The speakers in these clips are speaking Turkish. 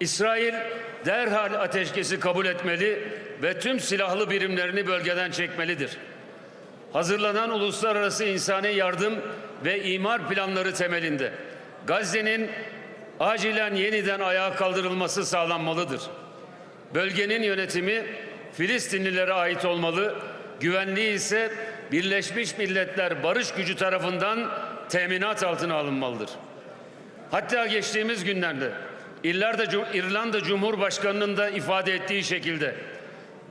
İsrail derhal ateşkesi kabul etmeli ve tüm silahlı birimlerini bölgeden çekmelidir. Hazırlanan uluslararası insani yardım ve imar planları temelinde Gazze'nin acilen yeniden ayağa kaldırılması sağlanmalıdır. Bölgenin yönetimi Filistinlilere ait olmalı, güvenliği ise Birleşmiş Milletler Barış Gücü tarafından teminat altına alınmalıdır. Hatta geçtiğimiz günlerde İrlanda, İrlanda Cumhurbaşkanı'nın da ifade ettiği şekilde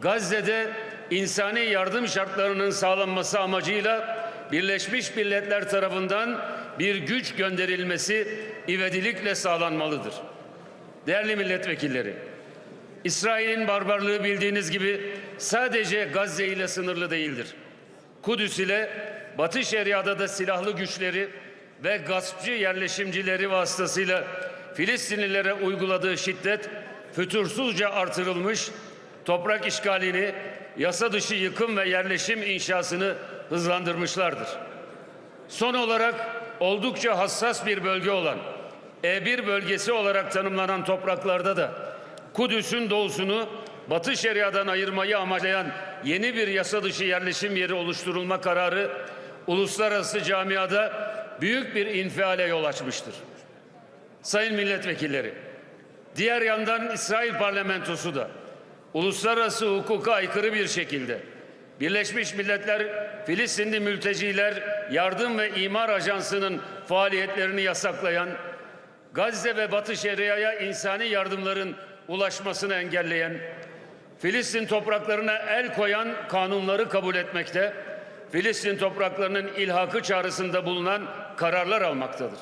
Gazze'de insani yardım şartlarının sağlanması amacıyla Birleşmiş Milletler tarafından bir güç gönderilmesi ivedilikle sağlanmalıdır. Değerli milletvekilleri, İsrail'in barbarlığı bildiğiniz gibi sadece Gazze ile sınırlı değildir. Kudüs ile Batı Şeria'da da silahlı güçleri ve gaspçı yerleşimcileri vasıtasıyla Filistinlilere uyguladığı şiddet fütursuzca artırılmış, toprak işgalini, yasa dışı yıkım ve yerleşim inşasını hızlandırmışlardır. Son olarak oldukça hassas bir bölge olan E1 bölgesi olarak tanımlanan topraklarda da Kudüs'ün doğusunu Batı Şeria'dan ayırmayı amaclayan yeni bir yasa dışı yerleşim yeri oluşturulma kararı uluslararası camiada büyük bir infiale yol açmıştır. Sayın milletvekilleri, diğer yandan İsrail parlamentosu da uluslararası hukuka aykırı bir şekilde Birleşmiş Milletler Filistinli Mülteciler Yardım ve İmar Ajansı'nın faaliyetlerini yasaklayan, Gazze ve Batı Şeria'ya insani yardımların ulaşmasını engelleyen, Filistin topraklarına el koyan kanunları kabul etmekte, Filistin topraklarının ilhakı çağrısında bulunan kararlar almaktadır.